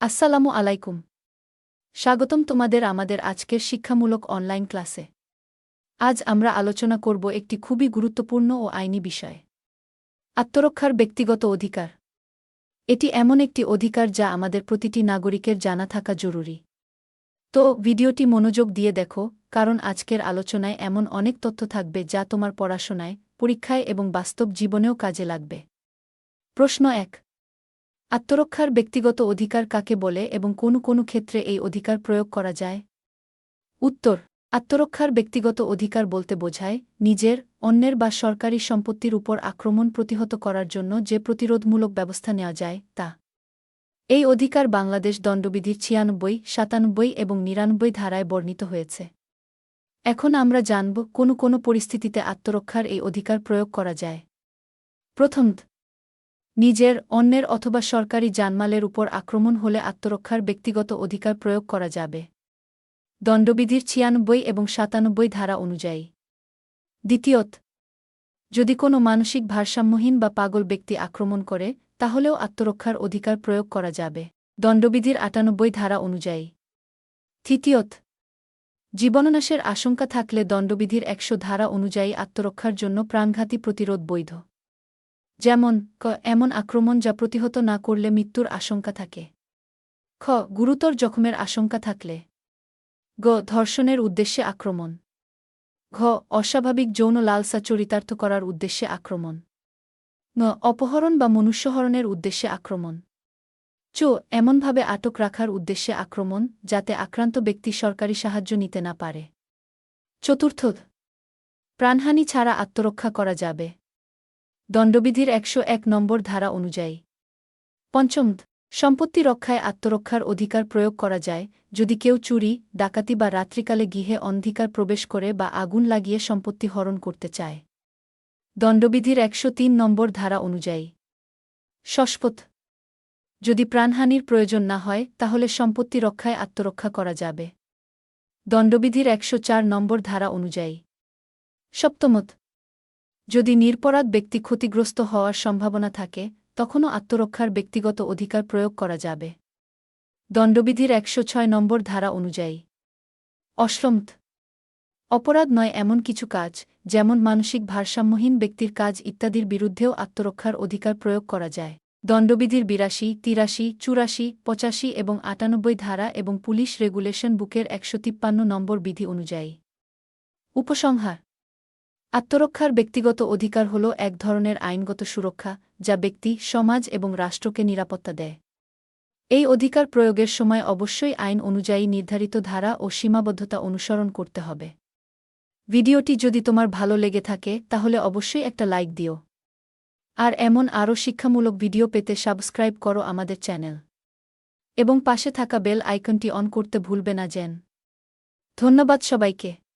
আসসালামু আলাইকুম। স্বাগতম তোমাদের আমাদের আজকের শিক্ষামূলক অনলাইন ক্লাসে। আজ আমরা আলোচনা করব একটি খুবই গুরুত্বপূর্ণ ও আইনি বিষয়। আত্মরক্ষার ব্যক্তিগত অধিকার। এটি এমন একটি অধিকার যা আমাদের প্রতিটি নাগরিকের জানা থাকা জরুরি। তো, ভিডিওটি মনোযোগ দিয়ে দেখো, কারণ আজকের আলোচনায় এমন অনেক তথ্য থাকবে যা তোমার পড়াশোনায়, পরীক্ষায় এবং বাস্তব জীবনেও কাজে লাগবে। প্রশ্ন এক আত্মরক্ষার ব্যক্তিগত অধিকার কাকে বলে এবং কোন কোন ক্ষেত্রে এই অধিকার প্রয়োগ করা যায়? উত্তর, আত্মরক্ষার ব্যক্তিগত অধিকার বলতে বোঝায় নিজের, অন্যের বা সরকারি সম্পত্তির উপর আক্রমণ প্রতিহত করার জন্য যে প্রতিরোধমূলক ব্যবস্থা নেওয়া যায়, তা। এই অধিকার বাংলাদেশ দণ্ডবিধির ছিয়ানব্বই, সাতানব্বই এবং নিরানব্বই ধারায় বর্ণিত হয়েছে। এখন আমরা জানব কোনো কোনো পরিস্থিতিতে আত্মরক্ষার এই অধিকার প্রয়োগ করা যায়। প্রথম নিজের, অন্যের অথবা সরকারি জানমালের উপর আক্রমণ হলে আত্মরক্ষার ব্যক্তিগত অধিকার প্রয়োগ করা যাবে। দণ্ডবিধির ছিয়ানব্বই এবং সাতানব্বই ধারা অনুযায়ী। দ্বিতীয়ত, যদি কোনো মানসিক ভারসাম্যহীন বা পাগল ব্যক্তি আক্রমণ করে, তাহলেও আত্মরক্ষার অধিকার প্রয়োগ করা যাবে। দণ্ডবিধির আটানব্বই ধারা অনুযায়ী। তৃতীয়ত, জীবননাশের আশঙ্কা থাকলে দণ্ডবিধির একশো ধারা অনুযায়ী আত্মরক্ষার জন্য প্রাণঘাতী প্রতিরোধ বৈধ। যেমন, ক, এমন আক্রমণ যা প্রতিহত না করলে মৃত্যুর আশঙ্কা থাকে। খ, গুরুতর জখমের আশঙ্কা থাকলে। গ, ধর্ষণের উদ্দেশ্যে আক্রমণ। ঘ, অস্বাভাবিক যৌন লালসা চরিতার্থ করার উদ্দেশ্যে আক্রমণ। ন অপহরণ বা মনুষ্যহরণের উদ্দেশ্যে আক্রমণ। চ, এমনভাবে আটক রাখার উদ্দেশ্যে আক্রমণ, যাতে আক্রান্ত ব্যক্তি সরকারি সাহায্য নিতে না পারে। চতুর্থ, প্রাণহানি ছাড়া আত্মরক্ষা করা যাবে। দণ্ডবিধির একশো এক নম্বর ধারা অনুযায়ী। পঞ্চম, সম্পত্তি রক্ষায় আত্মরক্ষার অধিকার প্রয়োগ করা যায়, যদি কেউ চুরি, ডাকাতি বা রাত্রিকালে গৃহে অন্ধিকার প্রবেশ করে বা আগুন লাগিয়ে সম্পত্তি হরণ করতে চায়। দণ্ডবিধির একশো তিন নম্বর ধারা অনুযায়ী। ষষ্পথ যদি প্রাণহানির প্রয়োজন না হয়, তাহলে সম্পত্তি রক্ষায় আত্মরক্ষা করা যাবে। দণ্ডবিধির একশো চার নম্বর ধারা অনুযায়ী। সপ্তমত যদি নিরপরাধ ব্যক্তি ক্ষতিগ্রস্ত হওয়ার সম্ভাবনা থাকে, তখনও আত্মরক্ষার ব্যক্তিগত অধিকার প্রয়োগ করা যাবে। দণ্ডবিধির একশো ছয় নম্বর ধারা অনুযায়ী। অশ্রমত অপরাধ নয় এমন কিছু কাজ, যেমন মানসিক ভারসাম্যহীন ব্যক্তির কাজ ইত্যাদির বিরুদ্ধেও আত্মরক্ষার অধিকার প্রয়োগ করা যায়। দণ্ডবিধির বিরাশি, তিরাশি, চুরাশি, পঁচাশি এবং আটানব্বই ধারা এবং পুলিশ রেগুলেশন বুকের একশো তিপ্পান্ন নম্বর বিধি অনুযায়ী। উপসংহার। আত্মরক্ষার ব্যক্তিগত অধিকার হল এক ধরনের আইনগত সুরক্ষা, যা ব্যক্তি, সমাজ এবং রাষ্ট্রকে নিরাপত্তা দেয়। এই অধিকার প্রয়োগের সময় অবশ্যই আইন অনুযায়ী নির্ধারিত ধারা ও সীমাবদ্ধতা অনুসরণ করতে হবে। ভিডিওটি যদি তোমার ভালো লেগে থাকে, তাহলে অবশ্যই একটা লাইক দিও। আর এমন আরও শিক্ষামূলক ভিডিও পেতে সাবস্ক্রাইব করো আমাদের চ্যানেল। এবং পাশে থাকা বেল আইকনটি অন করতে ভুলবে না যেন ধন্যবাদ সবাইকে।